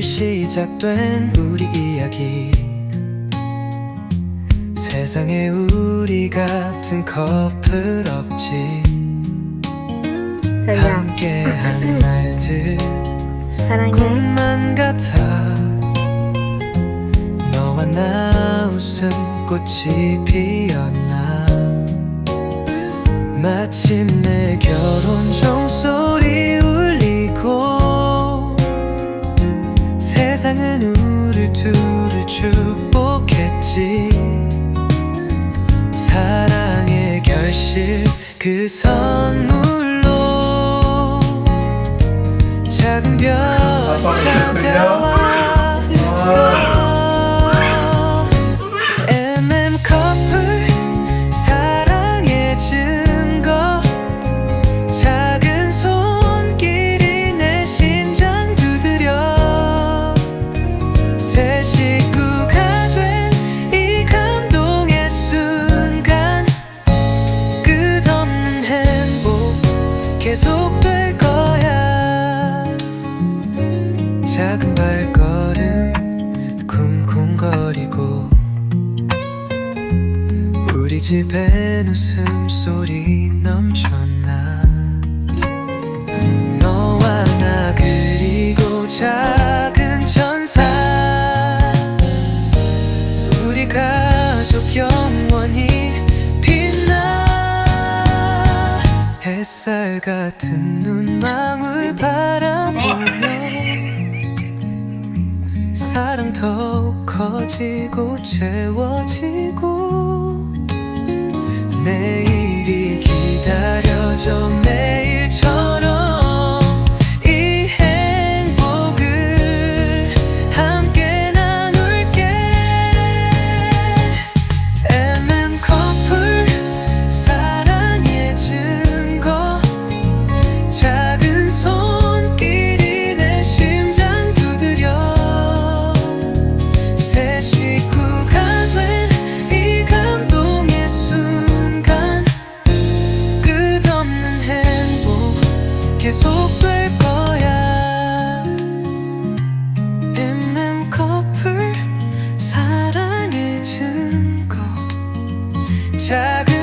시작된 우리 이야기. 세상에 우리 같은 커플 없지. 자기야. 함께한 날들 사랑해. 꿈만 같아. 너와 나 웃음꽃이 피었나. 마침내 결혼 종소리 세상은 우릴 둘을 축복했지. 사랑의 결실 그 선물로 작은 별 찾아와 작은 발걸음 쿵쿵거리고 우리 집엔 웃음소리 넘쳐나? 너와 나 그리고 작은 천사. 우리 가족 영원히 빛나. 햇살 같은 눈망울 바라 사랑 더욱 커지고 채워지고 매일 속될 거야. 뱀뱀 커플 사랑해준 거. 작은